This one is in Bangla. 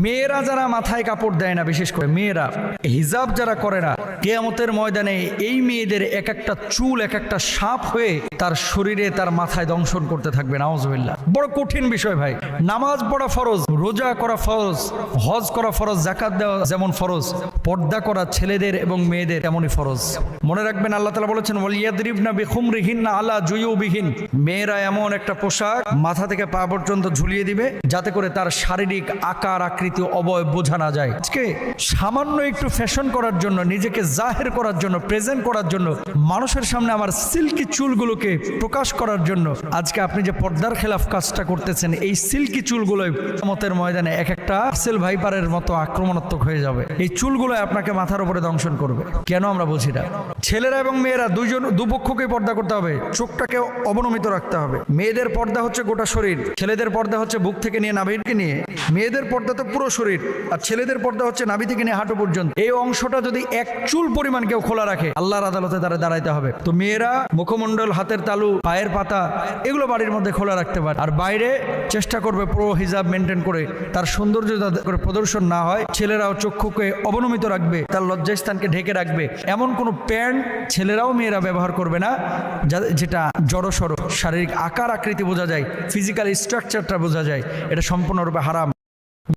মেয়েরা যারা মাথায় কাপড় দেয় না, বিশেষ করে মেয়েরা, হিজাব যারা করে না, কেয়ামতের ময়দানে এই মেয়েদের এক একটা চুল, এক একটা সাপ হয়ে তার শরীরে, তার মাথায় দংশন করতে থাকবে নাওজবিল্লা বড় কঠিন বিষয় ভাই। নামাজ পড়া ফরজ, রোজা করা ফরজ, হজ করা ফরজ জাকাত দেওয়া যেমন ফরজ, পর্দা করা ছেলেদের এবং মেয়েদের তেমনই ফরজ। মনে রাখবেন, আল্লাহ তালা বলেছেন, ওয়ালিয়াদরিবনা বেখুমরিহীন না আলা জুয়ুবিহীন। মেয়েরা এমন একটা পোশাক মাথা থেকে পা পর্যন্ত ঝুলিয়ে দিবে, যাতে করে তার শারীরিক আকার আকৃতি অবয়ব বোঝা না যায়। আজকে সামান্য একটু ফ্যাশন করার জন্য, নিজেকে জাহের করার জন্য প্রেজেন্ট করার জন্য, মানুষের সামনে আমার সিল্কি চুলগুলোকে প্রকাশ করার জন্য আজকে আপনি যে পর্দার খেলাফ কাজটা করতেছেন, এই সিল্কি চুলগুলোই মতের ময়দানে এক একটা সেল ভাইপারের মতো আক্রমণাত্মক হয়ে যাবে। এই চুলগুলো আপনাকে মাথার উপরে দংশন করবে। কেন আমরা বুঝি না? ছেলেরা এবং মেয়েরা দুইজন, দুপক্ষকে পর্দা করতে হবে, চোখটাকে অবনমিত রাখতে হবে। মেয়েদের পর্দা হচ্ছে গোটা শরীর, ছেলেদের পর্দা হচ্ছে বুক থেকে নিয়ে নাভিকে নিয়ে। মেয়েদের পর্দা তো পুরো শরীর। আর ছেলেদের পর্দা হচ্ছে নাভি থেকে নিয়ে হাঁটু পর্যন্ত। এই অংশটা যদি এক চুল পরিমাণ কেউ খোলা রাখে, আল্লাহর আদালতে তারা দাঁড়াইতে হবে। তো মেয়েরা মুখমণ্ডল, হাতের তালু, পায়ের পাতা, এগুলো বাড়ির মধ্যে খোলা রাখতে পারে। আর বাইরে চেষ্টা করবে পুরো হিজাব মেনটেন করে। তার সৌন্দর্য করে প্রদর্শন না হয়, ছেলেরাও চক্ষুকে অবনমিত রাখবে, তার লজ্জাস্থানকে ঢেকে রাখবে। এমন কোনো প্যান্ট ছেলেরাও মেয়েরা ব্যবহার করবে না যেটা জড়সড়, শারীরিক আকার আকৃতি বোঝা যায়, ফিজিক্যাল স্ট্রাকচারটা বোঝা যায়। এটা সম্পূর্ণরূপে হারাম।